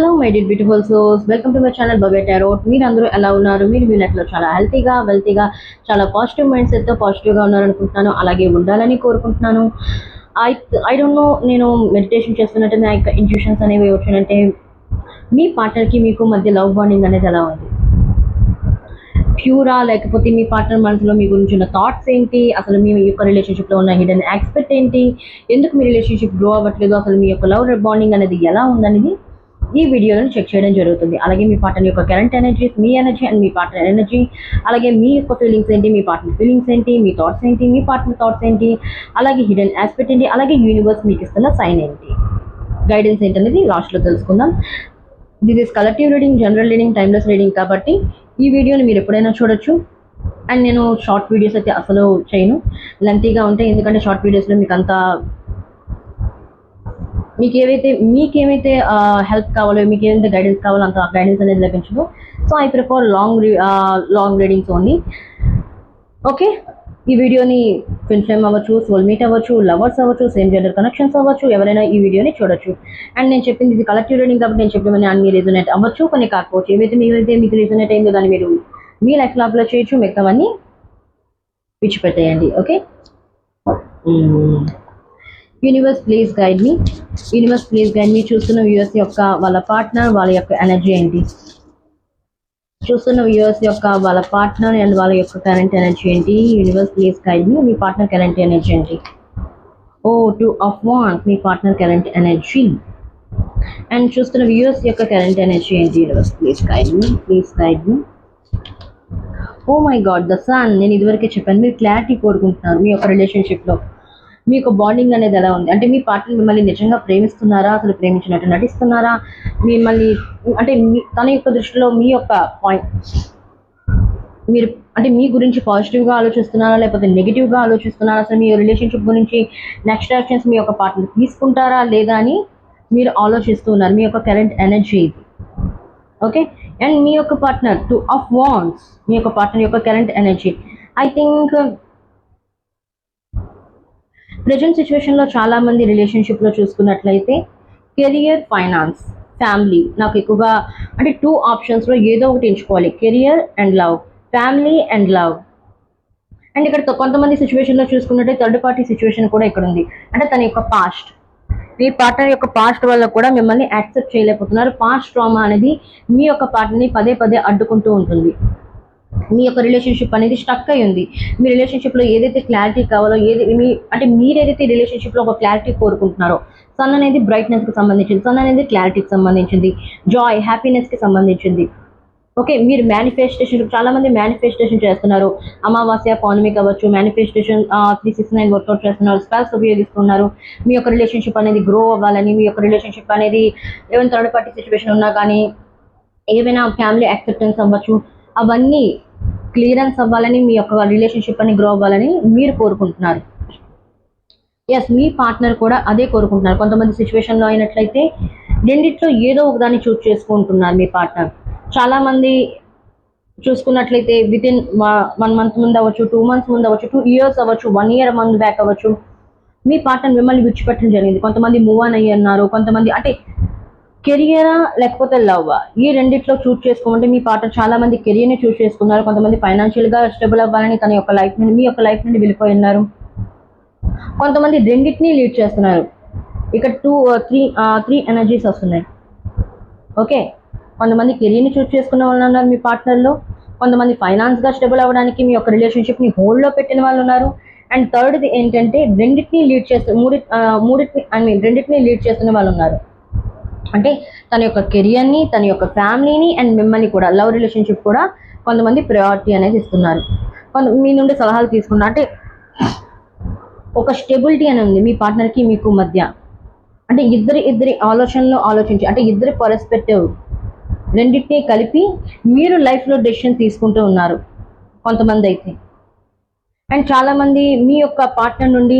Hello my dear beautiful సోస్ welcome to my channel బబే tarot మీరు అందరూ ఎలా ఉన్నారు? మీరు మీ లైఫ్లో చాలా హెల్తీగా వెల్తీగా చాలా పాజిటివ్ మైండ్ సెట్తో పాజిటివ్గా ఉన్నారనుకుంటున్నాను. అలాగే ఉండాలని కోరుకుంటున్నాను. ఐ ఐ డోంట్ నో నేను మెడిటేషన్ చేస్తున్నట్టు నా యొక్క ఇంట్యూషన్స్ అనేవి వచ్చినంటే మీ పార్ట్నర్కి మీకు మధ్య లవ్ బాండింగ్ అనేది ఎలా ఉంది? ప్యూరా లేకపోతే మీ పార్ట్నర్ మనసులో మీ గురించి ఉన్న థాట్స్ ఏంటి? అసలు మీ యొక్క రిలేషన్షిప్లో ఉన్న హిడెన్ ఎక్స్పెక్ట్ ఏంటి? ఎందుకు మీ రిలేషన్షిప్ గ్రో అవ్వట్లేదు? అసలు మీ యొక్క లవ్ బాండింగ్ అనేది ఎలా ఉందనేది ఈ వీడియోలను చెక్ చేయడం జరుగుతుంది. అలాగే మీ పార్ట్నర్ యొక్క కరెంట్ ఎనర్జీస్ మీ ఎనర్జీ అండ్ మీ పార్ట్నర్ ఎనర్జీ అలాగే మీ యొక్క ఫీలింగ్స్ ఏంటి మీ పార్ట్నర్ ఫీలింగ్స్ ఏంటి మీ థాట్స్ ఏంటి మీ పార్ట్నర్ థాట్స్ ఏంటి. అలాగే హిడెన్ ఆస్పెక్ట్ ఏంటి అలాగే యూనివర్స్ మీకు ఇస్తున్న సైన్ ఏంటి. గైడెన్స్ ఏంటనేది లాస్ట్లో తెలుసుకుందాం. This is collective reading general reading timeless reading కాబట్టి ఈ వీడియోని మీరు ఎప్పుడైనా చూడొచ్చు. అండ్ నేను షార్ట్ వీడియోస్ అయితే అసలు చేయను. లెంతీగా ఉంటాయి ఎందుకంటే షార్ట్ వీడియోస్లో మీకు అంత మీకు ఏవైతే మీకేమైతే హెల్ప్ కావాలో మీకు ఏమైతే గైడెన్స్ కావాలో అంత గైడెన్స్ అనేది లభించదు. So I prefer long long readings only okay ఈ వీడియోని ఫిన్ ఫ్లేమ్ అవ్వచ్చు సోల్మేట్ అవ్వచ్చు లవర్స్ అవ్వచ్చు సేమ్ జెండర్ కనెక్షన్స్ అవ్వచ్చు ఎవరైనా ఈ వీడియోని చూడొచ్చు. అండ్ నేను చెప్పింది ఇది కలెక్టివ్ రీడింగ్ కాబట్టి నేను చెప్పిన అన్ని రీజనేట్ అవ్వచ్చు కొన్ని కాకపోవచ్చు. ఏవైతే మీరైతే మీకు రీజనేట్ అయిందో దాన్ని మీరు మీ లైఫ్లో అప్లై చేయొచ్చు మిగతావన్నీ విడిచిపెట్టేయండి. Okay hmm. Universe please guide మీ యూనివర్స్ ప్లీజ్ గైడ్ మీ చూస్తున్న వ్యూవర్స్ యొక్క వాళ్ళ పార్ట్నర్ వాళ్ళ యొక్క ఎనర్జీ ఏంటి? చూస్తున్న వ్యూవర్స్ యొక్క వాళ్ళ పార్ట్నర్ అండ్ వాళ్ళ యొక్క కరెంట్ ఎనర్జీ ఏంటి? యూనివర్స్ ప్లీజ్ గైడ్ మీ మీ పార్ట్నర్ కరెంట్ ఎనర్జీ ఏంటి? ఓ టు ఆఫ్ వాంట్ మీ పార్ట్నర్ కరెంట్ ఎనర్జీ అండ్ చూస్తున్న వ్యూవర్స్ యొక్క కరెంట్ ఎనర్జీ ఏంటి? యూనివర్స్ ప్లీజ్ గైడ్ మీ ప్లీజ్ గైడ్ మీ oh my god the sun నేను ఇదివరకే చెప్పాను మీరు క్లారిటీ కోరుకుంటున్నారు మీ యొక్క రిలేషన్షిప్లో మీ యొక్క బాండింగ్ అనేది ఎలా ఉంది? అంటే మీ పార్ట్నర్ మిమ్మల్ని నిజంగా ప్రేమిస్తున్నారా? అసలు ప్రేమించినట్టు నటిస్తున్నారా? మిమ్మల్ని అంటే మీ తన యొక్క దృష్టిలో మీ యొక్క పాయింట్ మీరు అంటే మీ గురించి పాజిటివ్గా ఆలోచిస్తున్నారా? లేకపోతే నెగిటివ్గా ఆలోచిస్తున్నారా? అసలు మీ రిలేషన్షిప్ గురించి నెక్స్ట్ యాక్షన్స్ మీ యొక్క పార్ట్నర్ తీసుకుంటారా? లేదా అని మీరు ఆలోచిస్తూ ఉన్నారు. మీ యొక్క కరెంట్ ఎనర్జీ ఇది. ఓకే అండ్ మీ యొక్క పార్ట్నర్ టు ఆఫ్ వాన్స్ మీ యొక్క పార్ట్నర్ యొక్క current energy I think present సిచ్యువేషన్లో చాలామంది రిలేషన్షిప్లో చూసుకున్నట్లయితే కెరియర్ ఫైనాన్స్ ఫ్యామిలీ నాకు ఎక్కువగా అంటే టూ ఆప్షన్స్లో ఏదో ఒకటి ఎంచుకోవాలి. Career and love family and love and ఇక్కడ కొంతమంది సిచ్యువేషన్లో చూసుకున్నట్టే థర్డ్ పార్టీ సిచ్యువేషన్ కూడా ఇక్కడ ఉంది. అంటే తన యొక్క పాస్ట్ మీ పార్ట్నర్ యొక్క పాస్ట్ వల్ల కూడా మిమ్మల్ని యాక్సెప్ట్ చేయలేకపోతున్నారు. పాస్ట్ ట్రామా అనేది మీ యొక్క పార్ట్నర్ని పదే పదే అడ్డుకుంటూ ఉంటుంది. మీ యొక్క రిలేషన్షిప్ అనేది స్టక్ అయి ఉంది. మీ రిలేషన్షిప్లో ఏదైతే క్లారిటీ కావాలో ఏది మీ అంటే మీరు రిలేషన్షిప్లో ఒక క్లారిటీ కోరుకుంటున్నారో సన్ అనేది బ్రైట్నెస్కి సంబంధించింది. సన్ అనేది క్లారిటీకి సంబంధించింది. జాయ్ హ్యాపీనెస్కి సంబంధించింది. ఓకే మీరు మేనిఫెస్టేషన్ చాలా మంది మేనిఫెస్టేషన్ చేస్తున్నారు. అమావాస్య పౌర్ణమి కావచ్చు manifestation three six nine work out చేస్తున్నారు స్పెల్స్ ఉపయోగిస్తున్నారు. మీ యొక్క రిలేషన్షిప్ అనేది గ్రో అవ్వాలని మీ యొక్క రిలేషన్షిప్ అనేది ఏమైనా థర్డ్ పార్టీ సిచ్యువేషన్ ఉన్నా కానీ ఏవైనా ఫ్యామిలీ యాక్సెప్టెన్స్ అవ్వచ్చు అవన్నీ క్లియరెన్స్ అవ్వాలని మీ యొక్క రిలేషన్షిప్ అని గ్రో అవ్వాలని మీరు కోరుకుంటున్నారు. ఎస్ మీ పార్ట్నర్ కూడా అదే కోరుకుంటున్నారు. కొంతమంది సిచ్యువేషన్లో అయినట్లయితే రెండిట్లో ఏదో ఒకదాన్ని చూస్ చేసుకుంటున్నారు మీ పార్ట్నర్ చాలామంది చూసుకున్నట్లయితే విత్ ఇన్ వన్ మంత్ ముందు అవ్వచ్చు టూ మంత్స్ ముందు అవ్వచ్చు టూ ఇయర్స్ అవ్వచ్చు వన్ ఇయర్ ముందు బ్యాక్ అవ్వచ్చు. మీ పార్ట్నర్ మిమ్మల్ని విడిచిపెట్టడం జరిగింది. కొంతమంది మూవ్ ఆన్ అయ్యి అన్నారు కొంతమంది అంటే కెరియరా లేకపోతే లవ్ ఈ రెండిట్లో చూస్ చేసుకోమంటే మీ పార్ట్నర్ చాలా మంది కెరియర్ని చూస్ చేసుకున్నారు. కొంతమంది ఫైనాన్షియల్గా స్టేబుల్ అవ్వాలని తన యొక్క లైఫ్ నుండి మీ యొక్క లైఫ్ నుండి వెళ్ళిపోయి ఉన్నారు. కొంతమంది రెండింటినీ లీడ్ చేస్తున్నారు. ఇక్కడ టూ త్రీ త్రీ ఎనర్జీస్ వస్తున్నాయి. ఓకే కొంతమంది కెరియర్ని చూస్ చేసుకున్న వాళ్ళు ఉన్నారు మీ పార్ట్నర్లో కొంతమంది ఫైనాన్స్గా స్టేబుల్ అవ్వడానికి మీ యొక్క రిలేషన్షిప్ని హోల్డ్లో పెట్టిన వాళ్ళు ఉన్నారు. అండ్ థర్డ్ది ఏంటంటే రెండింటిని లీడ్ చేస్తూ మూడి uh, మూడింటిని ఐ మీన్ రెండింటిని లీడ్ చేస్తున్న వాళ్ళు ఉన్నారు. అంటే తన యొక్క కెరియర్ని తన యొక్క ఫ్యామిలీని అండ్ మిమ్మల్ని కూడా లవ్ రిలేషన్షిప్ కూడా కొంతమంది ప్రయారిటీ అనేది ఇస్తున్నారు. కొంత మీ నుండి సలహాలు తీసుకున్నా అంటే ఒక స్టెబిలిటీ అని ఉంది మీ పార్ట్నర్కి మీకు మధ్య. అంటే ఇద్దరి ఇద్దరి ఆలోచనలు ఆలోచించి అంటే ఇద్దరి పర్స్పెక్టివ్ రెండింటినీ కలిపి మీరు లైఫ్లో డెసిషన్ తీసుకుంటూ ఉన్నారు కొంతమంది అయితే. అండ్ చాలామంది మీ యొక్క పార్ట్నర్ నుండి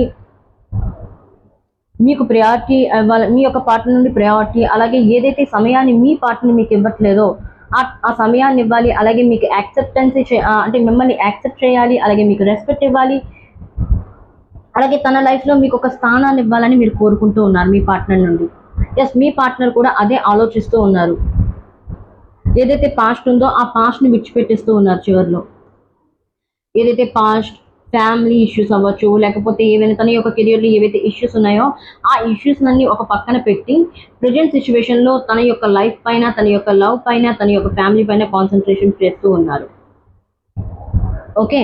మీకు ప్రయారిటీ మీ యొక్క పార్టీ నుండి ప్రయారిటీ అలాగే ఏదైతే సమయాన్ని మీ పార్ట్నర్ మీకు ఇవ్వట్లేదో ఆ ఆ సమయాన్ని ఇవ్వాలి అలాగే మీకు యాక్సెప్టెన్స్ అంటే మిమ్మల్ని యాక్సెప్ట్ చేయాలి అలాగే మీకు రెస్పెక్ట్ ఇవ్వాలి అలాగే తన లైఫ్లో మీకు ఒక స్థానాన్ని ఇవ్వాలని మీరు కోరుకుంటూ ఉన్నారు మీ పార్ట్నర్ నుండి. ఎస్ మీ పార్ట్నర్ కూడా అదే ఆలోచిస్తూ ఉన్నారు. ఏదైతే పాస్ట్ ఉందో ఆ పాస్ట్ని విడిచిపెట్టేస్తూ ఉన్నారు చివరిలో. ఏదైతే పాస్ట్ ఫ్యామిలీ ఇష్యూస్ అవ్వచ్చు లేకపోతే ఏవైనా తన యొక్క కెరియర్లో ఏవైతే ఇష్యూస్ ఉన్నాయో ఆ ఇష్యూస్ అన్ని ఒక పక్కన పెట్టి ప్రజెంట్ సిచ్యువేషన్లో తన యొక్క లైఫ్ పైన తన యొక్క లవ్ పైన తన యొక్క ఫ్యామిలీ పైన కాన్సన్ట్రేషన్ చేస్తూ ఉన్నారు. ఓకే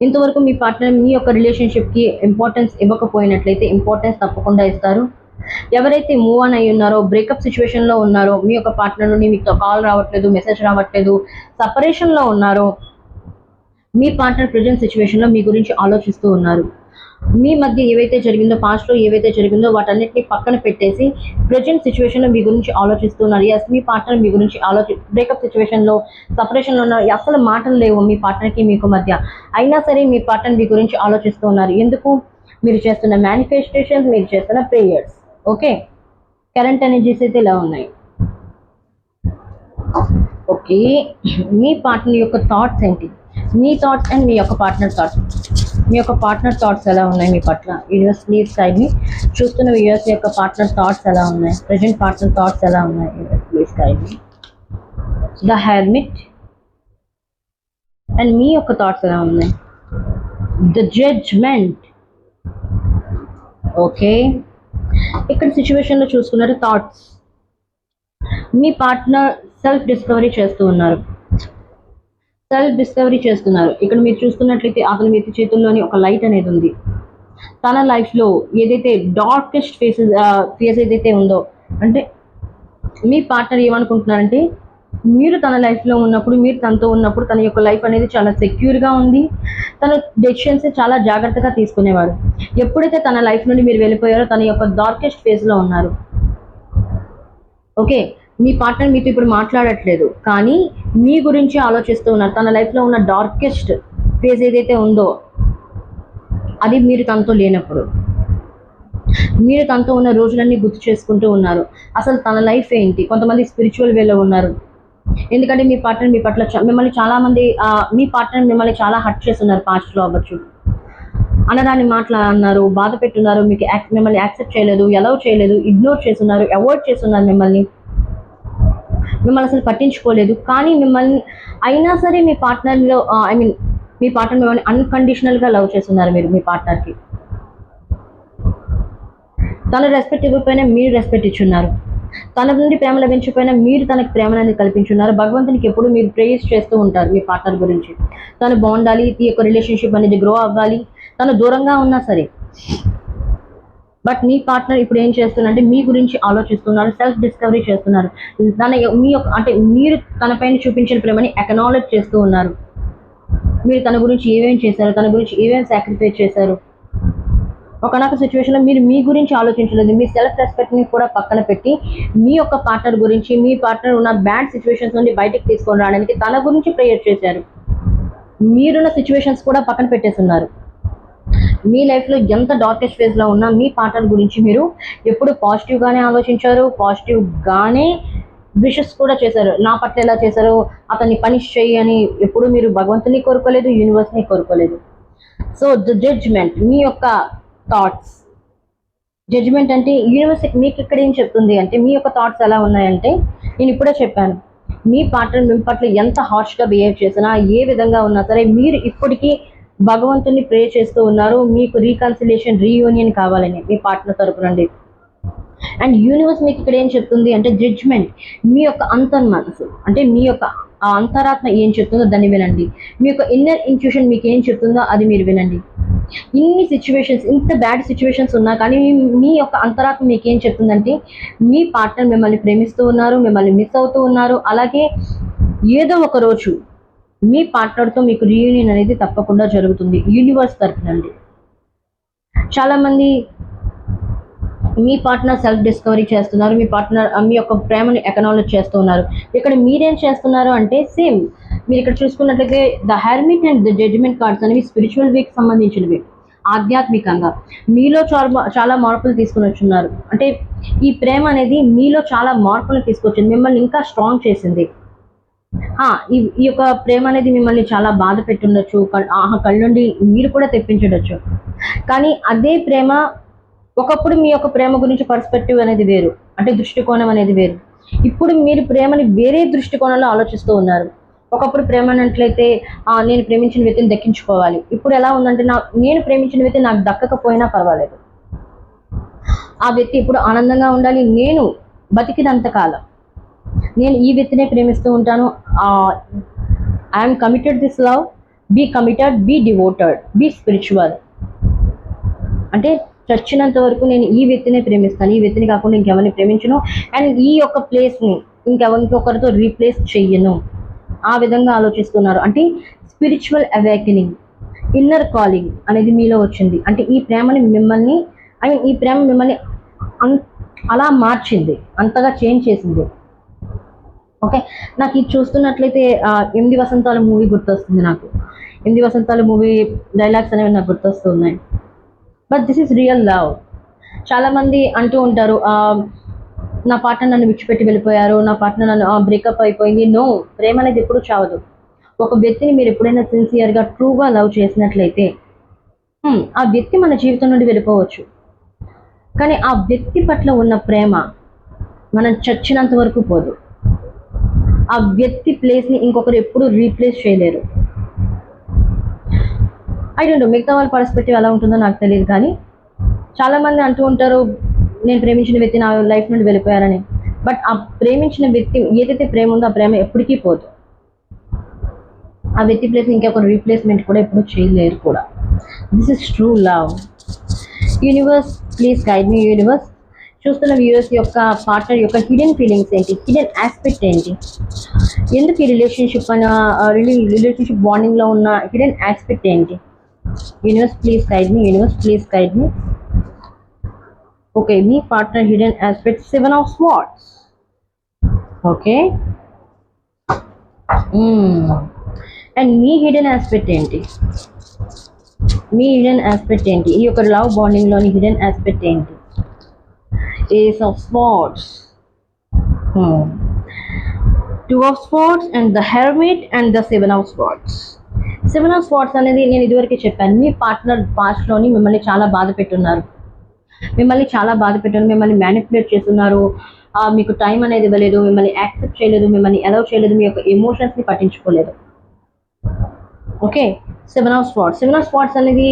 ఇంతవరకు మీ పార్ట్నర్ మీ యొక్క రిలేషన్షిప్కి ఇంపార్టెన్స్ ఇవ్వకపోయినట్లయితే ఇంపార్టెన్స్ తప్పకుండా ఇస్తారు. ఎవరైతే మూవ్ ఆన్ అయి ఉన్నారో బ్రేకప్ సిచ్యువేషన్లో ఉన్నారో మీ యొక్క పార్ట్నర్ నుండి మీకు కాల్ రావట్లేదు మెసేజ్ రావట్లేదు సపరేషన్లో ఉన్నారో మీ పార్ట్నర్ ప్రజెంట్ సిచ్యువేషన్లో మీ గురించి ఆలోచిస్తూ ఉన్నారు. మీ మధ్య ఏవైతే జరిగిందో పాస్ట్లో ఏవైతే జరిగిందో వాటన్నిటిని పక్కన పెట్టేసి ప్రజెంట్ సిచ్యువేషన్లో మీ గురించి ఆలోచిస్తున్నారు ఎస్ మీ పార్ట్నర్ మీ గురించి ఆలోచి బ్రేకప్ సిచ్యువేషన్లో సపరేషన్లో ఉన్నారు అసలు మాటలు లేవు మీ పార్ట్నర్కి మీకు మధ్య. అయినా సరే మీ పార్ట్నర్ మీ గురించి ఆలోచిస్తూ ఉన్నారు. ఎందుకు? మీరు చేస్తున్న మేనిఫెస్టేషన్స్ మీరు చేస్తున్న ప్రేయర్స్ ఓకే కరెంట్ ఎనర్జీస్ అయితే ఇలా ఉన్నాయి. ఓకే మీ పార్ట్నర్ యొక్క థాట్స్ ఏంటి? మీ థాట్స్ అండ్ మీ యొక్క పార్ట్నర్ థాట్స్ మీ యొక్క పార్ట్నర్ థాట్స్ ఎలా ఉన్నాయి మీ పట్ల? యూనివర్స్ ప్లీజ్ గైడ్ని చూస్తున్న యూఎస్ యొక్క పార్ట్నర్ థాట్స్ ఎలా ఉన్నాయి? ప్రజెంట్ పార్ట్నర్ థాట్స్ ఎలా ఉన్నాయి? యూనివర్స్ ప్లీజ్ గైడ్ని ద హెర్మిట్ అండ్ మీ యొక్క థాట్స్ ఎలా ఉన్నాయి? ద జడ్జ్మెంట్ ఓకే ఇక్కడ సిచ్యువేషన్లో చూసుకున్నారు థాట్స్ మీ పార్ట్నర్ సెల్ఫ్ డిస్కవరీ చేస్తూ ఉన్నారు. సెల్ఫ్ డిస్కవరీ చేస్తున్నారు. ఇక్కడ మీరు చూస్తున్నట్లయితే అతని వ్యక్తి చేతుల్లోని ఒక లైట్ అనేది ఉంది. తన లైఫ్లో ఏదైతే డార్కెస్ట్ ఫేసెస్ ఫేస్ ఏదైతే ఉందో అంటే మీ పార్ట్నర్ ఏమనుకుంటున్నారంటే మీరు తన లైఫ్లో ఉన్నప్పుడు మీరు తనతో ఉన్నప్పుడు తన యొక్క లైఫ్ అనేది చాలా సెక్యూర్గా ఉంది. తన డెసిషన్స్ చాలా జాగ్రత్తగా తీసుకునేవారు. ఎప్పుడైతే తన లైఫ్ నుండి మీరు వెళ్ళిపోయారో తన యొక్క డార్కెస్ట్ ఫేజ్లో ఉన్నారు. ఓకే? మీ పార్ట్నర్ మీతో ఇప్పుడు మాట్లాడట్లేదు. కానీ మీ గురించి ఆలోచిస్తూ ఉన్నారు. తన లైఫ్లో ఉన్న డార్కెస్ట్ ఫేజ్ ఏదైతే ఉందో అది మీరు తనతో లేనప్పుడు. మీరు తనతో ఉన్న రోజులన్నీ గుర్తు చేసుకుంటూ ఉన్నారు. అసలు తన లైఫ్ ఏంటి? కొంతమంది స్పిరిచువల్ వేలో ఉన్నారు. ఎందుకంటే మీ పార్ట్నర్ మీ పట్ల చా- మిమ్మల్ని చాలామంది మీ పార్ట్నర్ మిమ్మల్ని చాలా హర్ట్ చేస్తున్నారు పాస్ట్లో అవ్వచ్చు. అనరాని మాటలు అన్నారు బాధ పెట్టున్నారు మీకు మిమ్మల్ని యాక్సెప్ట్ చేయలేదు ఎలవ్ చేయలేదు ఇగ్నోర్ చేస్తున్నారు అవాయిడ్ చేస్తున్నారు మిమ్మల్ని. మిమ్మల్ని అసలు పట్టించుకోలేదు. కానీ మిమ్మల్ని అయినా సరే మీ పార్ట్నర్లో ఐ మీన్ మీ పార్ట్నర్ మిమ్మల్ని అన్కండిషనల్గా లవ్ చేస్తున్నారు మీరు మీ పార్ట్నర్కి. తను రెస్పెక్ట్ ఇవ్వకపోయినా మీరు రెస్పెక్ట్ ఇచ్చున్నారు. తన నుండి ప్రేమ లభించకపోయినా మీరు తనకు ప్రేమ కల్పించున్నారు. భగవంతునికి ఎప్పుడు మీరు ప్రేయర్స్ చేస్తూ ఉంటారు మీ పార్ట్నర్ గురించి. తను బాగుండాలి ఈ యొక్క రిలేషన్షిప్ అనేది గ్రో అవ్వాలి. తను దూరంగా ఉన్నా సరే. బట్ మీ పార్ట్నర్ ఇప్పుడు ఏం చేస్తున్నారంటే మీ గురించి ఆలోచిస్తున్నారు సెల్ఫ్ డిస్కవరీ చేస్తున్నారు. తన మీ యొక్క అంటే మీరు తనపైన చూపించిన ప్రేమని ఎకనాలజ్ చేస్తూ ఉన్నారు. మీరు తన గురించి ఏమేమి చేశారు తన గురించి ఏమేమి సాక్రిఫైస్ చేశారు? ఒకనొక సిచ్యువేషన్లో మీరు మీ గురించి ఆలోచించలేదు మీ సెల్ఫ్ రెస్పెక్ట్ని కూడా పక్కన పెట్టి మీ యొక్క పార్ట్నర్ గురించి మీ పార్ట్నర్ ఉన్న బ్యాడ్ సిచ్యువేషన్స్ నుండి బయటకు తీసుకొని రావడానికి తన గురించి ప్రేయర్ చేశారు. మీరున్న సిచ్యువేషన్స్ కూడా పక్కన పెట్టేస్తున్నారు. మీ లైఫ్లో ఎంత డార్కెస్ట్ ఫేజ్లో ఉన్నా మీ పాటల గురించి మీరు ఎప్పుడు పాజిటివ్గానే ఆలోచించారు పాజిటివ్గానే విషెస్ కూడా చేశారు. నా పట్ల ఎలా చేశారు అతన్ని పనిష్ చేయి అని ఎప్పుడు మీరు భగవంతుని కోరుకోలేదు యూనివర్స్ని కోరుకోలేదు. సో ద జడ్జ్మెంట్ మీ యొక్క థాట్స్ జడ్జ్మెంట్ అంటే యూనివర్స్ మీకు ఇక్కడ ఏం చెప్తుంది అంటే మీ యొక్క థాట్స్ ఎలా ఉన్నాయంటే నేను ఇప్పుడే చెప్పాను. మీ పార్ట్నర్ మీ పట్ల ఎంత హార్ష్గా బిహేవ్ చేసినా ఏ విధంగా ఉన్నా సరే మీరు ఇప్పటికీ భగవంతుని ప్రే చేస్తూ ఉన్నారు. మీకు రీకన్సిలేషన్ రీయూనియన్ కావాలని మీ పార్ట్నర్ తరపు నుండి. అండ్ యూనివర్స్ మీకు ఇక్కడ ఏం చెప్తుంది అంటే జడ్జ్మెంట్ మీ యొక్క అంతర్ మనసు అంటే మీ యొక్క ఆ అంతరాత్మ ఏం చెప్తుందో దాన్ని వినండి. మీ యొక్క ఇన్నర్ ఇంట్యూషన్ మీకు ఏం చెప్తుందో అది మీరు వినండి. ఇన్ని సిచ్యువేషన్స్ ఇంత బ్యాడ్ సిచ్యువేషన్స్ ఉన్నా కానీ మీ- మీ యొక్క అంతరాత్మ మీకు ఏం చెప్తుందంటే మీ పార్ట్నర్ మిమ్మల్ని ప్రేమిస్తూ ఉన్నారు మిమ్మల్ని మిస్ అవుతూ ఉన్నారు. అలాగే ఏదో ఒక రోజు మీ పార్ట్నర్తో మీకు రీయూనియన్ అనేది తప్పకుండా జరుగుతుంది యూనివర్స్ తరపునండి చాలామంది మీ పార్ట్నర్ సెల్ఫ్ డిస్కవరీ చేస్తున్నారు మీ పార్ట్నర్ మీ యొక్క ప్రేమని ఎకనాలజ్ చేస్తున్నారు. ఇక్కడ మీరేం చేస్తున్నారు అంటే సేమ్ మీరు ఇక్కడ చూసుకున్నట్లయితే the hermit and the judgement cards అనేవి స్పిరిచువల్ వీక్ సంబంధించినవి ఆధ్యాత్మికంగా. మీలో చాలా చాలా మార్పులు తీసుకుని వచ్చున్నారు. అంటే ఈ ప్రేమ అనేది మీలో చాలా మార్పులు తీసుకొచ్చింది మిమ్మల్ని ఇంకా స్ట్రాంగ్ చేసింది. ఈ యొక్క ప్రేమ అనేది మిమ్మల్ని చాలా బాధ పెట్టుండొచ్చు ఆహా కళ్ళుండి మీరు కూడా తెప్పించుండొచ్చు. కానీ అదే ప్రేమ ఒకప్పుడు మీ యొక్క ప్రేమ గురించి పర్స్పెక్టివ్ అనేది వేరు అంటే దృష్టికోణం అనేది వేరు. ఇప్పుడు మీరు ప్రేమని వేరే దృష్టికోణంలో ఆలోచిస్తూ ఉన్నారు. ఒకప్పుడు ప్రేమ అన్నట్లయితే నేను ప్రేమించిన వ్యక్తిని దక్కించుకోవాలి. ఇప్పుడు ఎలా ఉందంటే నా నేను ప్రేమించిన వ్యక్తి నాకు దక్కకపోయినా పర్వాలేదు. ఆ వ్యక్తి ఇప్పుడు ఆనందంగా ఉండాలి నేను బతికినంతకాలం నేను ఈ వ్యక్తినే ప్రేమిస్తూ ఉంటాను. I'm committed this love be committed be devoted be spiritual అంటే చచ్చినంత వరకు నేను ఈ వ్యక్తినే ప్రేమిస్తాను. ఈ వ్యక్తిని కాకుండా ఇంకెవరిని ప్రేమించను. అండ్ ఈ యొక్క ప్లేస్ని ఇంకెవరికొకరితో రీప్లేస్ చెయ్యను. ఆ విధంగా ఆలోచిస్తున్నారు. అంటే స్పిరిచువల్ అవేకనింగ్ ఇన్నర్ కాలింగ్ అనేది మీలో వచ్చింది. అంటే ఈ ప్రేమని మిమ్మల్ని ఐ మీన్ ఈ ప్రేమ మిమ్మల్ని అలా మార్చింది. అంతగా చేంజ్ చేసింది. ఓకే. నాకు ఇది చూస్తున్నట్లయితే ఎనిమిది వసంతాల మూవీ గుర్తొస్తుంది నాకు. ఎనిమిది వసంతాల మూవీ డైలాగ్స్ అనేవి నాకు గుర్తొస్తున్నాయి. But this is real love చాలామంది అంటూ ఉంటారు నా పార్ట్నర్ నన్ను విడిచిపెట్టి వెళ్ళిపోయారు నా పార్ట్నర్ నన్ను బ్రేకప్ అయిపోయింది. నో ప్రేమ అనేది ఎప్పుడు చావదు. ఒక వ్యక్తిని మీరు ఎప్పుడైనా సిన్సియర్గా ట్రూగా లవ్ చేసినట్లయితే ఆ వ్యక్తి మన జీవితం నుండి వెళ్ళిపోవచ్చు. కానీ ఆ వ్యక్తి పట్ల ఉన్న ప్రేమ మనం చచ్చినంత వరకు పోదు. ఆ వ్యక్తి ప్లేస్ని ఇంకొకరు ఎప్పుడు రీప్లేస్ చేయలేరు. ఐ డోంట్ నో మిగతా వాళ్ళ పర్స్పెక్టివ్ ఎలా ఉంటుందో నాకు తెలియదు కానీ చాలామంది అంటూ ఉంటారు నేను ప్రేమించిన వ్యక్తి నా లైఫ్ నుండి వెళ్ళిపోయారని. బట్ ఆ ప్రేమించిన వ్యక్తి ఏదైతే ప్రేమ ఉందో ఆ ప్రేమ ఎప్పటికీ పోదు. ఆ వ్యక్తి ప్లేస్ ఇంకొకరు రీప్లేస్మెంట్ కూడా ఎప్పుడు చేయలేరు కూడా. This is true love universe please guide me universe చూస్తున్న వ్యూయర్స్ యొక్క పార్ట్నర్ యొక్క హిడెన్ ఫీలింగ్స్ ఏంటి? హిడెన్ ఆస్పెక్ట్ ఏంటి? ఎందుకు ఈ రిలేషన్షిప్ అన్న రిలేషన్షిప్ బాండింగ్లో ఉన్న హిడెన్ ఆస్పెక్ట్ ఏంటి? యూనివర్స్ ప్లీజ్ గైడ్ మీ యూనివర్స్ ప్లీజ్ గైడ్ మీ okay me partner hidden aspect seven of swords okay and me hidden aspect ఏంటి? మీ హిడెన్ ఆస్పెక్ట్ ఏంటి? ఈ యొక్క లవ్ బాండింగ్లోని హిడెన్ ఆస్పెక్ట్ ఏంటి? Ace of swords two of swords and the hermit and the seven of swords seven of swords అనేది నేను ఇదివరకే చెప్పాను. మీ పార్ట్నర్ పాస్ట్లోని మిమ్మల్ని చాలా బాధ పెట్టున్నారు. మిమ్మల్ని చాలా బాధ పెట్టారు మిమ్మల్ని మ్యానిపులేట్ చేస్తున్నారు. మీకు టైం అనేది ఇవ్వలేదు. మిమ్మల్ని యాక్సెప్ట్ చేయలేదు. మిమ్మల్ని అలౌ చేయలేదు. మీ యొక్క ఎమోషన్స్ని పట్టించుకోలేదు. Okay seven of swords seven of swords అనేది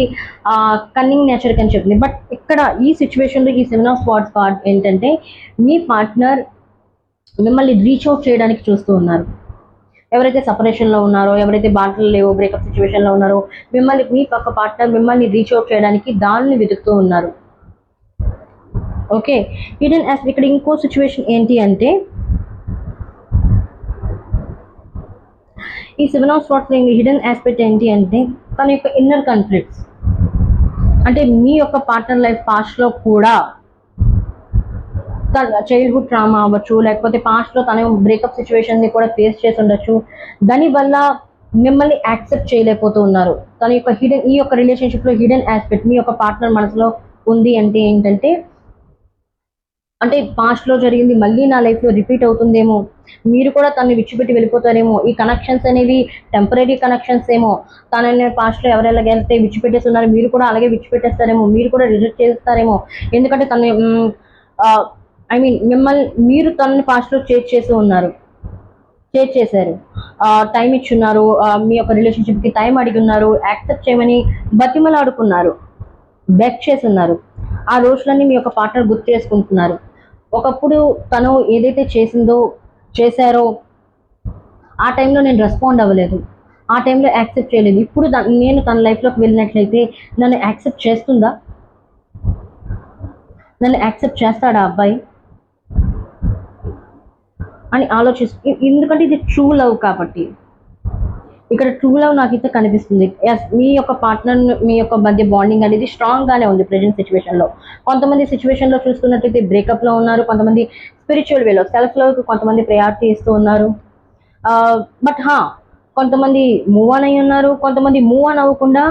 కన్నింగ్ నేచర్ అని చెప్తుంది. బట్ ఇక్కడ ఈ సిచ్యువేషన్లో ఈ సెవెన్ ఆఫ్ స్పాట్స్ కార్డ్ ఏంటంటే మీ పార్ట్నర్ మిమ్మల్ని రీచ్ అవుట్ చేయడానికి చూస్తూ ఉన్నారు. ఎవరైతే సపరేషన్లో ఉన్నారో ఎవరైతే బాటలు లేవో బ్రేకప్ సిచ్యువేషన్లో ఉన్నారో మిమ్మల్ని మీ పక్క పార్ట్నర్ మిమ్మల్ని రీచ్ అవుట్ చేయడానికి దానిని వెతుకుతూ ఉన్నారు. ఓకే హిడెన్ ఇక్కడ ఇంకో సిచ్యువేషన్ ఏంటి అంటే ఈ seven of swords hidden aspect ఏంటి అంటే తన యొక్క ఇన్నర్ కాన్ఫ్లిక్ట్స్. అంటే మీ యొక్క పార్ట్నర్ లైఫ్ పాస్ట్లో కూడా తన చైల్డ్హుడ్ ట్రామా అవ్వచ్చు లేకపోతే పాస్ట్లో తన బ్రేకప్ సిచ్యువేషన్ని కూడా ఫేస్ చేసి ఉండొచ్చు. దానివల్ల మిమ్మల్ని యాక్సెప్ట్ చేయలేకపోతూ ఉన్నారు. తన యొక్క హిడెన్ ఈ యొక్క రిలేషన్షిప్లో హిడెన్ ఆస్పెక్ట్ మీ యొక్క పార్ట్నర్ మనసులో ఉంది అంటే ఏంటంటే అంటే పాస్ట్లో జరిగింది మళ్ళీ నా లైఫ్లో రిపీట్ అవుతుందేమో మీరు కూడా తనని విడిచిపెట్టి వెళ్ళిపోతారేమో. ఈ కనెక్షన్స్ అనేవి టెంపరీ కనెక్షన్స్ ఏమో. తనని పాస్ట్లో ఎవరెలాగైతే విడిచిపెట్టేస్తున్నారు మీరు కూడా అలాగే విడిచిపెట్టేస్తారేమో. మీరు కూడా రిజెక్ట్ చేస్తారేమో. ఎందుకంటే తను ఐ మీన్ మిమ్మల్ని మీరు తనని పాస్ట్లో చేజ్ చేసి ఉన్నారు. చేజ్ చేశారు. టైం ఇచ్చున్నారు. మీ యొక్క రిలేషన్షిప్కి టైం అడిగి ఉన్నారు. యాక్సెప్ట్ చేయమని బతిమలాడుకున్నారు. బెక్ చేసి ఉన్నారు. ఆ రోజులన్నీ మీ యొక్క పార్ట్నర్ గుర్తు చేసుకుంటున్నారు. ఒకప్పుడు తను ఏదైతే చేసిందో చేశారో? ఆ టైంలో నేను రెస్పాండ్ అవ్వలేదు. ఆ టైంలో యాక్సెప్ట్ చేయలేదు. ఇప్పుడు నేను తన లైఫ్లోకి వెళ్ళినట్లయితే నన్ను యాక్సెప్ట్ చేస్తుందా? నన్ను యాక్సెప్ట్ చేస్తాడా ఆ అబ్బాయి? అని ఆలోచిస్తు ఎందుకంటే ఇది ట్రూ లవ్ కాబట్టి. ఇక్కడ ట్రూ లవ్ నాకైతే కనిపిస్తుంది. ఎస్ మీ యొక్క పార్ట్నర్ మీ యొక్క మధ్య బాండింగ్ అనేది స్ట్రాంగ్ గానే ఉంది ప్రజెంట్ సిచ్యువేషన్లో కొంతమంది సిచ్యువేషన్లో లో చూసుకున్నట్టయితే బ్రేకప్లో ఉన్నారు కొంతమంది స్పిరిచువల్ వేలో సెల్ఫ్ లవ్కి కొంతమంది ప్రయారిటీ ఇస్తూ ఉన్నారు. బట్ హా కొంతమంది మూవ్ ఆన్ అయి ఉన్నారు కొంతమంది మూవ్ ఆన్ అవ్వకుండా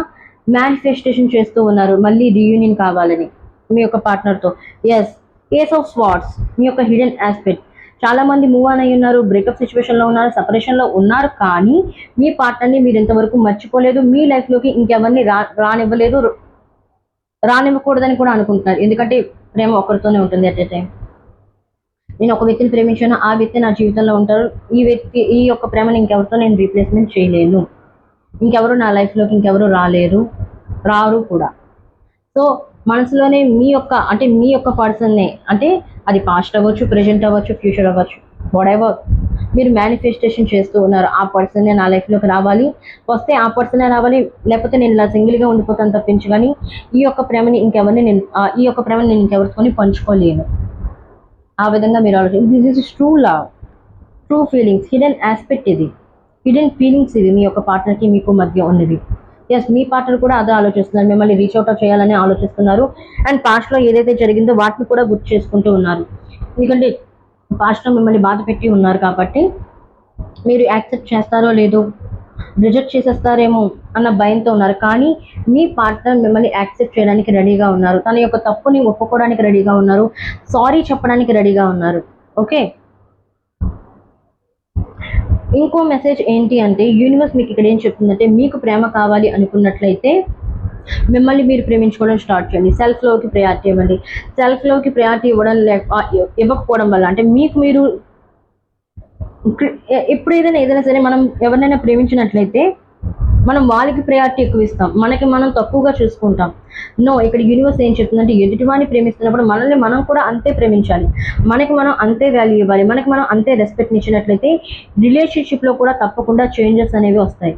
మేనిఫెస్టేషన్ చేస్తూ ఉన్నారు మళ్ళీ రీయూనియన్ కావాలని మీ యొక్క పార్ట్నర్తో ఎస్ కేస్ ఆఫ్ స్వాట్స్ మీ యొక్క హిడెన్ ఆస్పెక్ట్ చాలా మంది మూవ్ ఆన్ అయి ఉన్నారు బ్రేకప్ సిచ్యువేషన్లో ఉన్నారు సపరేషన్లో ఉన్నారు కానీ మీ పార్ట్నర్ని మీరు ఇంతవరకు మర్చిపోలేదు మీ లైఫ్లోకి ఇంకెవరిని రా రానివ్వలేదు రానివ్వకూడదని కూడా అనుకుంటున్నారు. ఎందుకంటే ప్రేమ ఒకరితోనే ఉంటుంది అట్ ఏ టైం నేను ఒక వ్యక్తిని ప్రేమించాను ఆ వ్యక్తి నా జీవితంలో ఉంటారు. ఈ వ్యక్తి ఈ యొక్క ప్రేమను ఇంకెవరితో నేను రీప్లేస్మెంట్ చేయలేను. ఇంకెవరు నా లైఫ్లోకి ఇంకెవరు రాలేరు రారు కూడా. సో మనసులోనే మీ యొక్క అంటే మీ యొక్క పర్సన్నే అంటే అది పాస్ట్ అవ్వచ్చు ప్రజెంట్ అవ్వచ్చు ఫ్యూచర్ అవ్వచ్చు వాట్ ఎవర్ మీరు మేనిఫెస్టేషన్ చేస్తూ ఉన్నారు. ఆ పర్సనే నా లైఫ్లోకి రావాలి. వస్తే ఆ పర్సనే రావాలి లేకపోతే నేను ఇలా సింగిల్గా ఉండిపోతాను తప్పించు కానీ ఈ యొక్క ప్రేమని ఇంకెవరిని నేను ఈ యొక్క ప్రేమని నేను ఇంకెవరితోని పంచుకోలేను. ఆ విధంగా మీరు ఆలోచించి this is true love true feelings hidden aspect ఇది. హిడెన్ ఫీలింగ్స్ ఇది మీ యొక్క పార్ట్నర్కి మీకు మధ్య ఉన్నది. ఎస్ మీ పార్ట్నర్ కూడా అదే ఆలోచిస్తున్నారు. మిమ్మల్ని రీచ్ అవుట్ చేయాలని ఆలోచిస్తున్నారు. అండ్ పాస్ట్లో ఏదైతే జరిగిందో వాటిని కూడా గుర్తు చేసుకుంటూ ఉన్నారు. ఎందుకంటే పాస్ట్లో మిమ్మల్ని బాధ పెట్టి ఉన్నారు కాబట్టి మీరు యాక్సెప్ట్ చేస్తారో లేదో రిజెక్ట్ చేసేస్తారేమో అన్న భయంతో ఉన్నారు. కానీ మీ పార్ట్నర్ మిమ్మల్ని యాక్సెప్ట్ చేయడానికి రెడీగా ఉన్నారు. తన యొక్క తప్పుని ఒప్పుకోవడానికి రెడీగా ఉన్నారు. సారీ చెప్పడానికి రెడీగా ఉన్నారు. ఓకే ఇంకో మెసేజ్ ఏంటి అంటే యూనివర్స్ మీకు ఇక్కడ ఏం చెప్తుందంటే మీకు ప్రేమ కావాలి అనుకున్నట్లయితే మిమ్మల్ని మీరు ప్రేమించుకోవడం స్టార్ట్ చేయండి. సెల్ఫ్లోకి ప్రయారిటీ ఇవ్వండి. సెల్ఫ్లోకి ప్రయారిటీ ఇవ్వడం లేక ఇవ్వకపోవడం వల్ల అంటే మీకు మీరు ఎప్పుడు ఏదైనా ఏదైనా సరే మనం ఎవరినైనా ప్రేమించినట్లయితే మనం వాళ్ళకి ప్రయారిటీ ఎక్కువ ఇస్తాం మనకి మనం తక్కువగా చూసుకుంటాం. నో ఇక్కడ యూనివర్స్ ఏం చెప్తుందంటే ఎదుటివాడిని ప్రేమిస్తున్నప్పుడు మనల్ని మనం కూడా అంతే ప్రేమించాలి. మనకి మనం అంతే వాల్యూ ఇవ్వాలి. మనకి మనం అంతే రెస్పెక్ట్ ఇచ్చినట్లయితే రిలేషన్షిప్లో కూడా తప్పకుండా చేంజెస్ అనేవి వస్తాయి.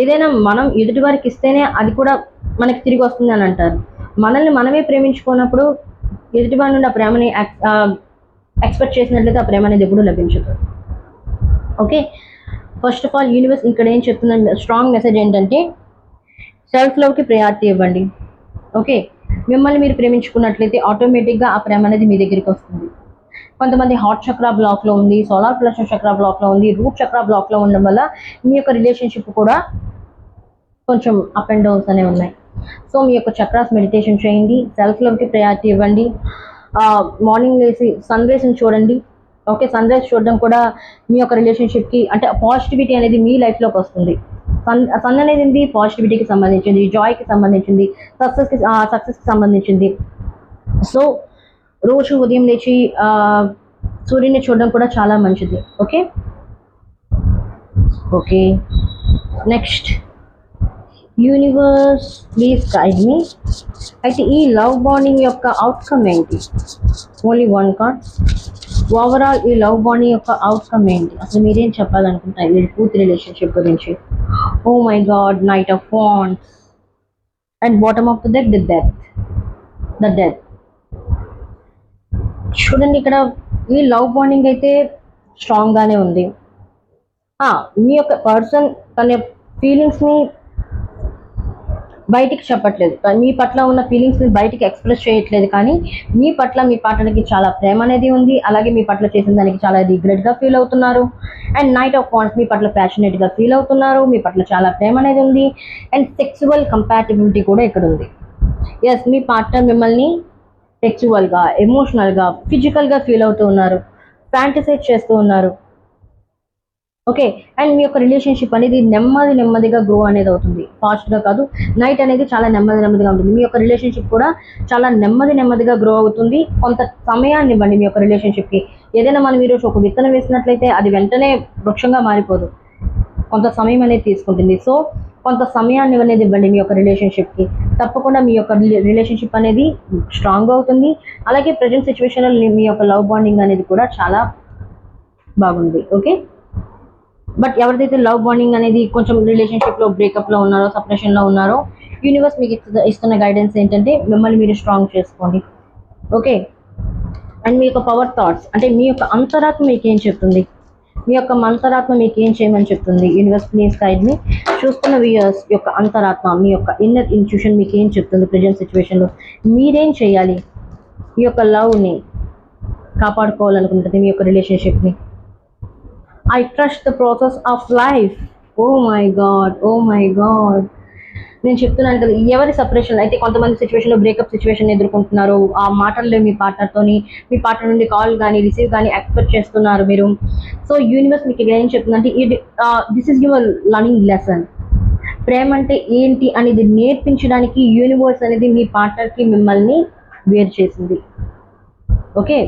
ఏదైనా మనం ఎదుటి వారికి ఇస్తేనే అది కూడా మనకి తిరిగి వస్తుంది అని అంటారు. మనల్ని మనమే ప్రేమించుకున్నప్పుడు ఎదుటి వారి నుండి ఆ ప్రేమని ఎక్స్పెక్ట్ చేసినట్లయితే ఆ ప్రేమ అనేది ఎప్పుడూ లభించదు. Okay first of all universe ఇక్కడ ఏం చెప్తుందంటే స్ట్రాంగ్ మెసేజ్ ఏంటంటే సెల్ఫ్ లవ్కి ప్రయారిటీ ఇవ్వండి. ఓకే మిమ్మల్ని మీరు ప్రేమించుకున్నట్లయితే ఆటోమేటిక్గా ఆ ప్రేమ అనేది మీ దగ్గరికి వస్తుంది. కొంతమంది హాట్ చక్ర బ్లాక్లో ఉంది సోలార్ ప్లస్ చక్ర బ్లాక్లో ఉంది రూట్ చక్ర బ్లాక్లో ఉండడం వల్ల మీ యొక్క రిలేషన్షిప్ కూడా కొంచెం అప్ అండ్ డౌన్స్ అనేవి ఉన్నాయి. సో మీ యొక్క చక్రాస్ మెడిటేషన్ చేయండి సెల్ఫ్ లవ్కి ప్రయారిటీ ఇవ్వండి మార్నింగ్ లేసి సన్ రేస్ని చూడండి. ఓకే సన్ రైజ్ చూడడం కూడా మీ యొక్క రిలేషన్షిప్కి అంటే పాజిటివిటీ అనేది మీ లైఫ్లోకి వస్తుంది. సన్ సన్ అనేది ఏంది? పాజిటివిటీకి సంబంధించింది జాయ్కి సంబంధించింది సక్సెస్కి సక్సెస్కి సంబంధించింది. సో రోజు ఉదయం లేచి సూర్యుని చూడడం కూడా చాలా మంచిది. Okay okay next universe please guide మీ అయితే ఈ లవ్ బాండింగ్ యొక్క అవుట్కమ్ ఏంటి? ఓన్లీ వన్ కార్డ్ ఓవరాల్ ఈ లవ్ బాండింగ్ యొక్క అవుట్కమ్ ఏంటి? అసలు మీరేం చెప్పాలనుకుంటారు మీరు పూర్తి రిలేషన్షిప్ గురించి. ఓ my god knight of wands and bottom of the death the death the death చూడండి ఇక్కడ ఈ లవ్ బాండింగ్ అయితే స్ట్రాంగ్గానే ఉంది. Ah, మీ యొక్క పర్సన్ తన ఫీలింగ్స్ని బయటికి చెప్పట్లేదు. మీ పట్ల ఉన్న ఫీలింగ్స్ని బయటికి ఎక్స్ప్రెస్ చేయట్లేదు కానీ మీ పట్ల మీ పాటలకి చాలా ప్రేమ అనేది ఉంది. అలాగే మీ పట్ల చేసిన దానికి చాలా రిగ్రెట్గా ఫీల్ అవుతున్నారు. అండ్ నైట్ ఆఫ్ వాన్స్ మీ పట్ల ప్యాషనేట్గా ఫీల్ అవుతున్నారు. మీ పట్ల చాలా ప్రేమ అనేది ఉంది. అండ్ సెక్సువల్ కంపాటిబిలిటీ కూడా ఇక్కడ ఉంది. ఎస్ మీ పార్ట్నర్ మిమ్మల్ని సెక్చువల్గా ఎమోషనల్గా ఫిజికల్గా ఫీల్ అవుతూ ఉన్నారు. ఫ్యాంటసైజ్ చేస్తూ ఉన్నారు. ఓకే అండ్ మీ యొక్క రిలేషన్షిప్ అనేది నెమ్మది నెమ్మదిగా గ్రో అనేది అవుతుంది. ఫాస్ట్గా కాదు నైట్ అనేది చాలా నెమ్మది నెమ్మదిగా ఉంటుంది. మీ యొక్క రిలేషన్షిప్ కూడా చాలా నెమ్మది నెమ్మదిగా గ్రో అవుతుంది. కొంత సమయాన్ని ఇవ్వండి మీ యొక్క రిలేషన్షిప్కి. ఏదైనా మనం ఈరోజు ఒక విత్తనం వేసినట్లయితే అది వెంటనే వృక్షంగా మారిపోదు. కొంత సమయం అనేది తీసుకుంటుంది. సో కొంత సమయాన్ని అనేది ఇవ్వండి మీ యొక్క రిలేషన్షిప్కి. తప్పకుండా మీ యొక్క రిలేషన్షిప్ అనేది స్ట్రాంగ్ అవుతుంది. అలాగే ప్రజెంట్ సిచ్యువేషన్లో మీ యొక్క లవ్ బాండింగ్ అనేది కూడా చాలా బాగుంది. ఓకే? బట్ ఎవరిదైతే లవ్ బాండింగ్ అనేది కొంచెం రిలేషన్షిప్లో బ్రేకప్లో ఉన్నారో సపరేషన్లో ఉన్నారో యూనివర్స్ మీకు ఇస్తు- ఇస్తున్న గైడెన్స్ ఏంటంటే మిమ్మల్ని మీరు స్ట్రాంగ్ చేసుకోండి. ఓకే అండ్ మీ యొక్క పవర్ థాట్స్ అంటే మీ యొక్క అంతరాత్మ మీకు ఏం చెప్తుంది? మీ యొక్క అంతరాత్మ మీకు ఏం చేయమని చెప్తుంది? యూనివర్స్ ప్లీజ్ గైడ్ని చూస్తున్న వ్యూయర్స్ యొక్క అంతరాత్మ మీ యొక్క ఇన్నర్ ఇన్స్టిట్యూషన్ మీకు ఏం చెప్తుంది ప్రజెంట్ సిచ్యువేషన్లో మీరేం చేయాలి? మీ యొక్క లవ్ని కాపాడుకోవాలనుకుంటుంది మీ యొక్క రిలేషన్షిప్ని I trust the process of life oh my god oh my god నేను చెప్తున్నాను కదా ఎవరి సపరేషన్ అయితే కొంతమంది సిచ్యువేషన్లో బ్రేకప్ సిచ్యువేషన్ ఎదుర్కొంటున్నారు ఆ మాటల్లో మీ పార్ట్నర్తోని మీ పార్ట్నర్ నుండి కాల్ కానీ రిసీవ్ కానీ ఎక్స్పెక్ట్ చేస్తున్నారు మీరు. సో యూనివర్స్ మీకు ఏం చెప్తుందంటే ఇది this is your learning lesson ప్రేమ అంటే ఏంటి అనేది నేర్పించడానికి యూనివర్స్ అనేది మీ పార్ట్నర్కి మిమ్మల్ని వేరు చేసింది. ఓకే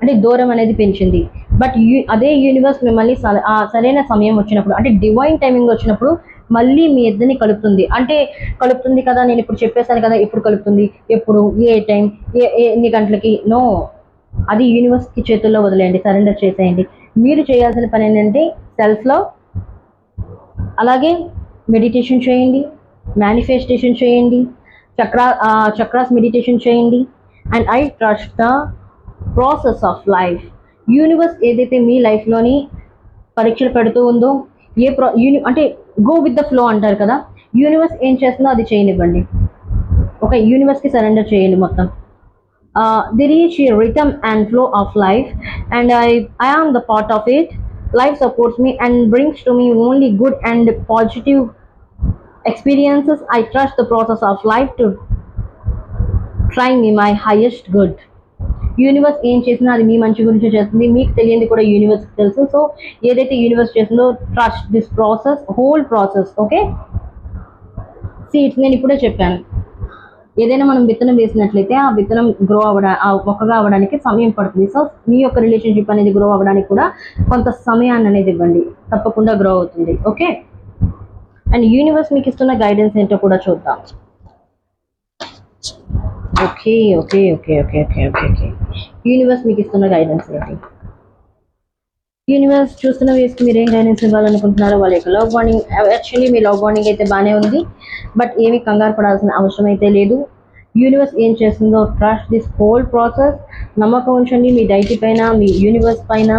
అంటే దూరం అనేది పెంచింది. బట్ యూ అదే యూనివర్స్ మిమ్మల్ని సరైన సమయం వచ్చినప్పుడు అంటే డివైన్ టైమింగ్ వచ్చినప్పుడు మళ్ళీ మీ ఇద్దరిని కలుపుతుంది. అంటే కలుపుతుంది కదా నేను ఇప్పుడు చెప్పేశాను కదా ఎప్పుడు కలుపుతుంది. ఎప్పుడు? ఏ టైం ఏ ఏ- ఎన్ని గంటలకి? నో అది యూనివర్స్కి చేతుల్లో వదిలేయండి సరెండర్ చేసేయండి. మీరు చేయాల్సిన పని ఏంటంటే సెల్ఫ్లో అలాగే మెడిటేషన్ చేయండి మేనిఫెస్టేషన్ చేయండి చక్రా చక్రాస్ మెడిటేషన్ చేయండి and I trust the process of life universe ఏదైతే మీ లైఫ్లోని పరీక్షలు పెడుతూ ఉందో ఏ ప్రా యూని అంటే గో విత్ ద ఫ్లో అంటారు కదా యూనివర్స్ ఏం చేస్తుందో అది చేయనివ్వండి. ఒక యూనివర్స్కి సరెండర్ చేయండి మొత్తం. This is your rhythm and flow of life and I I am the part of it life supports me and brings to me only good and positive experiences I trust the process of life to try me my highest good universe ఏం చేసినా అది మీ మంచి గురించి చేస్తుంది. మీకు తెలియంది కూడా universe తెలుసు. సో ఏదైతే యూనివర్స్ చేసిందో trust this process whole process okay seeds నేను ఇప్పుడే చెప్పాను. ఏదైనా మనం విత్తనం వేసినట్లయితే ఆ విత్తనం గ్రో అవ్వడా ఆ మొక్కగా అవ్వడానికి సమయం పడుతుంది. సో మీ యొక్క రిలేషన్షిప్ అనేది గ్రో అవ్వడానికి కూడా కొంత సమయాన్ని అనేది ఇవ్వండి. తప్పకుండా గ్రో అవుతుంది ఓకే అండ్ యూనివర్స్ మీకు ఇస్తున్న గైడెన్స్ ఏంటో కూడా చూద్దాం. Okay okay okay okay okay okay okay universe మీకు ఇస్తున్న గైడెన్స్ ఏంటి? యూనివర్స్ చూస్తున్న వేసుకు మీరు ఏం గైడెన్స్ ఇవ్వాలనుకుంటున్నారో వాళ్ళ యొక్క లవ్ బాండింగ్ యాక్చువల్లీ మీ లవ్ బాండింగ్ అయితే బాగానే ఉంది బట్ ఏమీ కంగారు పడాల్సిన అవసరం అయితే లేదు. యూనివర్స్ ఏం చేస్తుందో ట్రస్ట్ దిస్ హోల్ ప్రాసెస్ నమ్మకం ఉంచండి మీ డైటీ పైన మీ యూనివర్స్ పైన.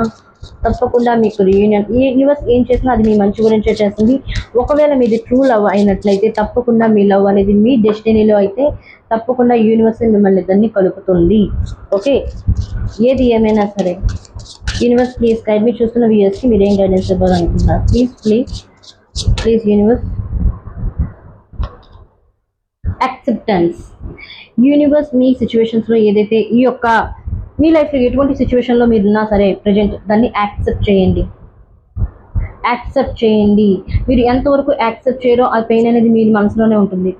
తప్పకుండా మీకు రీయూనియన్ ఈ యూనివర్స్ ఏం చేసినా అది మీ మంచి గురించే చేస్తుంది. ఒకవేళ మీది ట్రూ లవ్ అయినట్లయితే తప్పకుండా మీ లవ్ అనేది మీ డెస్టినీలో అయితే తప్పకుండా యూనివర్స్ మిమ్మల్ని ఇద్దరిని కలుపుతుంది. ఓకే ఏది ఏమైనా సరే. యూనివర్స్ ప్లీజ్ గైడ్ మీ చూస్తున్న వ్యూయర్స్కి మీరు ఏం guidance ఇవ్వాలనుకుంటున్నారు? Please please please universe acceptance universe మీ సిచ్యువేషన్స్లో ఏదైతే ఈ యొక్క మీ లైఫ్లో ఎటువంటి సిచ్యువేషన్లో మీరు ఉన్నా సరే ప్రజెంట్ దాన్ని యాక్సెప్ట్ చేయండి. యాక్సెప్ట్ చేయండి. మీరు ఎంతవరకు యాక్సెప్ట్ చేయరో ఆ పెయిన్ అనేది మీ మనసులోనే ఉంటుంది.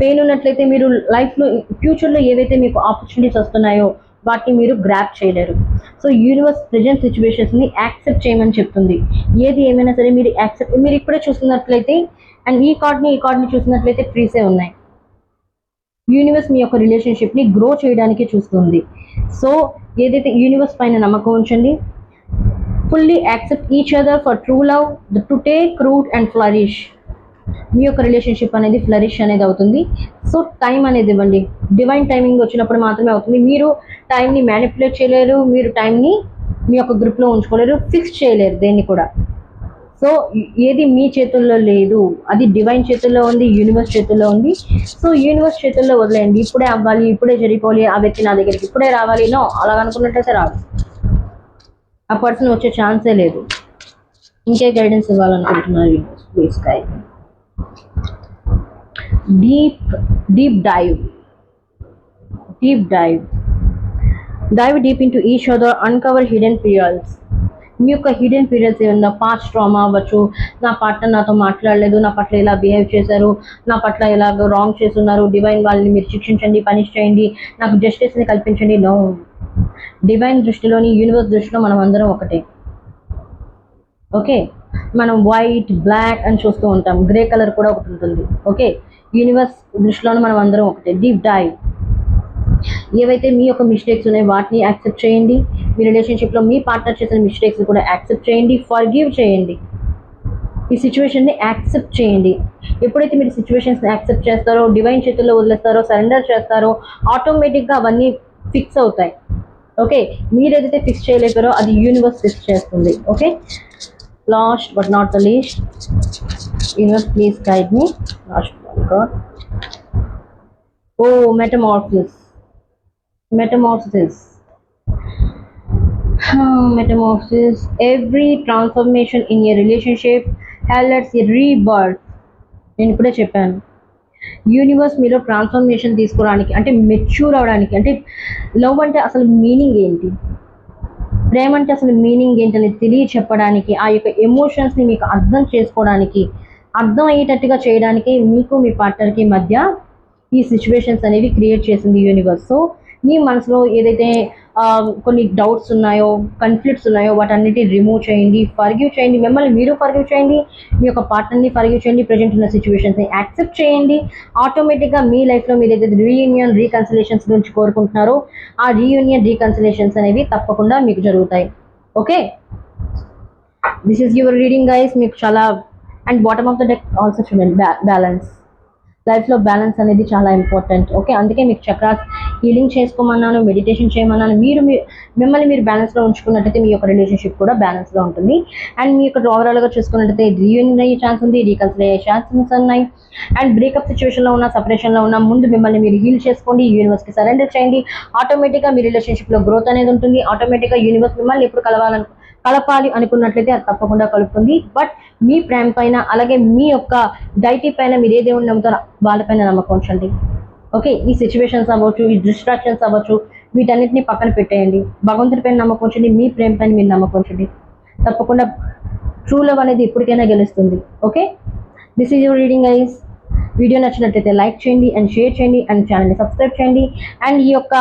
పెయిన్ ఉన్నట్లయితే మీరు లైఫ్లో ఫ్యూచర్లో ఏవైతే మీకు ఆపర్చునిటీస్ వస్తున్నాయో వాటిని మీరు గ్రాప్ చేయలేరు. సో యూనివర్స్ ప్రజెంట్ సిచ్యువేషన్స్ని యాక్సెప్ట్ చేయమని చెప్తుంది. ఏది ఏమైనా సరే మీరు యాక్సెప్ట్ మీరు ఇప్పుడే చూస్తున్నట్లయితే అండ్ ఈ కార్డ్ని ఈ కార్డ్ని చూసినట్లయితే ట్రీసే ఉన్నాయి. యూనివర్స్ మీ యొక్క రిలేషన్షిప్ని గ్రో చేయడానికి చూస్తుంది. సో ఏదైతే యూనివర్స్ పైన నమ్మకం ఉంచండి fully accept each other for true love to take root and flourish మీ యొక్క రిలేషన్షిప్ అనేది ఫ్లరిష్ అనేది అవుతుంది. సో టైం అనేది ఇవ్వండి. డివైన్ టైమింగ్ వచ్చినప్పుడు మాత్రమే అవుతుంది. మీరు టైంని మ్యానిపులేట్ చేయలేరు మీరు టైంని మీ యొక్క గ్రిప్లో ఉంచుకోలేరు ఫిక్స్ చేయలేరు దేన్ని కూడా. సో ఏది మీ చేతుల్లో లేదు అది డివైన్ చేతుల్లో ఉంది యూనివర్స్ చేతుల్లో ఉంది. సో యూనివర్స్ చేతుల్లో వదిలేయండి. ఇప్పుడే అవ్వాలి ఇప్పుడే జరిగిపోవాలి ఆ వ్యక్తి నా దగ్గరికి ఇప్పుడే రావాలి. నో అలా అనుకున్నట్టయితే రాదు. ఆ పర్సన్ వచ్చే ఛాన్సే లేదు. ఇంకే guidance ఇవ్వాలనుకుంటున్నారు universe please guide deep deep dive deep dive dive deep into each other uncover hidden perils మీ యొక్క హిడెన్ పీరియడ్స్ ఏమన్నా పాస్ట్ ట్రామా అవ్వచ్చు నా పార్ట్నర్ నాతో మాట్లాడలేదు నా పట్ల ఇలా బిహేవ్ చేశారు నా పట్ల ఇలా రాంగ్ చేస్తున్నారు డివైన్ వాళ్ళని మీరు శిక్షించండి పనిష్ చేయండి నాకు జస్టిస్ని కల్పించండి నో డివైన్ దృష్టిలోని యూనివర్స్ దృష్టిలో మనం అందరం ఒకటే. ఓకే మనం వైట్ బ్లాక్ అని చూస్తూ ఉంటాం. గ్రే కలర్ కూడా ఒకటి ఉంటుంది. ఓకే యూనివర్స్ దృష్టిలోనే మనం అందరం ఒకటే. డీప్ డైవ్ ఏవైతే మీ యొక్క మిస్టేక్స్ ఉన్నాయో వాటిని యాక్సెప్ట్ చేయండి. మీ రిలేషన్షిప్లో మీ పార్ట్నర్ చేసిన మిస్టేక్స్ కూడా యాక్సెప్ట్ చేయండి ఫర్గివ్ చేయండి. ఈ సిచ్యువేషన్ని యాక్సెప్ట్ చేయండి. ఎప్పుడైతే మీరు సిచ్యువేషన్స్ని యాక్సెప్ట్ చేస్తారో డివైన్ చేతుల్లో వదిలేస్తారో సరెండర్ చేస్తారో ఆటోమేటిక్గా అవన్నీ ఫిక్స్ అవుతాయి. ఓకే మీరు ఏదైతే ఫిక్స్ చేయలేకారో అది యూనివర్స్ ఫిక్స్ చేస్తుంది. Okay last but not the least universe please guide me last card oh metamorphosis metamorphosis Hmm, metamorphosis. Every transformation in a relationship highlights a rebirth. నేను ఇప్పుడే చెప్పాను. యూనివర్స్ మీలో ట్రాన్స్ఫర్మేషన్ తీసుకోవడానికి అంటే మెచ్యూర్ అవడానికి అంటే లవ్ అంటే అసలు మీనింగ్ ఏంటి? ప్రేమ అంటే అసలు మీనింగ్ ఏంటని తెలియ చెప్పడానికి ఆ యొక్క ఎమోషన్స్ని మీకు అర్థం చేసుకోవడానికి అర్థం అయ్యేటట్టుగా చేయడానికి మీకు మీ పార్ట్నర్కి మధ్య ఈ సిచ్యువేషన్స్ అనేవి క్రియేట్ చేసింది యూనివర్స్ సో మీ మనసులో ఏదైతే కొన్ని డౌట్స్ ఉన్నాయో కన్ఫ్లిక్ట్స్ ఉన్నాయో వాటన్నిటి రిమూవ్ చేయండి ఫర్గ్యూ చేయండి మిమ్మల్ని మీరు ఫర్గ్యూ చేయండి మీ యొక్క పార్ట్నర్ని ఫర్గ్యూ చేయండి ప్రజెంట్ ఉన్న సిచ్యువేషన్స్ని యాక్సెప్ట్ చేయండి. ఆటోమేటిక్గా మీ లైఫ్లో మీరు ఏదైతే రీయూనియన్ రీకన్సిలేషన్స్ గురించి కోరుకుంటున్నారో ఆ రీయూనియన్ రీకన్సిలేషన్స్ అనేవి తప్పకుండా మీకు జరుగుతాయి. Okay? This is your reading guys మీకు చాలా and bottom of the deck also చూడండి బ్యాలెన్స్ లైఫ్లో బ్యాలెన్స్ అనేది చాలా ఇంపార్టెంట్. ఓకే? అందుకే మీకు చక్రాస్ హీలింగ్ చేసుకోమన్నాను మెడిటేషన్ చేయమన్నాను. మీరు మీ మిమ్మల్ని మీరు బ్యాలెన్స్లో ఉంచుకున్నట్టయితే మీ యొక్క రిలేషన్షిప్ కూడా బ్యాలెన్స్లో ఉంటుంది. అండ్ మీ యొక్క ఓవరాల్గా చూసుకున్నట్టయితే రీయూనియన్ అయ్యే ఛాన్స్ ఉంది రీకన్సిల్ అయ్యే ఛాన్సెస్ ఉన్నాయి. అండ్ బ్రేకప్ సిచ్యువేషన్లో ఉన్న సపరేషన్లో ఉన్న ముందు మిమ్మల్ని మీరు హీల్ చేసుకోండి యూనివర్స్కి సరెండర్ చేయండి. ఆటోమేటిక్గా మీ రిలేషన్షిప్లో గ్రోత్ అనేది ఉంటుంది. ఆటోమేటిక్గా యూనివర్స్ మిమ్మల్ని ఎప్పుడు కలవాలను కలపాలి అనుకున్నట్లయితే అది తప్పకుండా కలుపుతుంది. బట్ మీ ప్రేమ పైన అలాగే మీ యొక్క డైటీ పైన మీరు ఏ దేవుడిని నమ్ముతారో వాళ్ళపైన నమ్మకం ఉంచండి. ఓకే ఈ సిచ్యువేషన్స్ అవ్వచ్చు ఈ డిస్ట్రాక్షన్స్ అవ్వచ్చు వీటన్నిటిని పక్కన పెట్టేయండి. భగవంతుడి పైన నమ్మకం ఉంచండి మీ ప్రేమ పైన మీరు నమ్మకం ఉంచండి. తప్పకుండా ట్రూ లవ్ అనేది ఎప్పటికైనా గెలుస్తుంది. Okay this is your reading guys video నచ్చినట్లయితే లైక్ చేయండి అండ్ షేర్ చేయండి అండ్ ఛానల్ని సబ్స్క్రైబ్ చేయండి. అండ్ ఈ యొక్క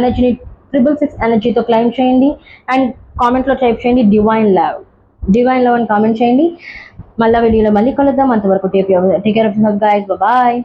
ఎనర్జీని ట్రిపుల్ సిక్స్ ఎనర్జీతో క్లైమ్ చేయండి. అండ్ కామెంట్లో టైప్ చేయండి డివైన్ లవ్ డివైన్ లవ్ అని కామెంట్ చేయండి. మళ్ళీ వీడియోలో మళ్ళీ కలుద్దాం. అంతవరకు take take care of guys bye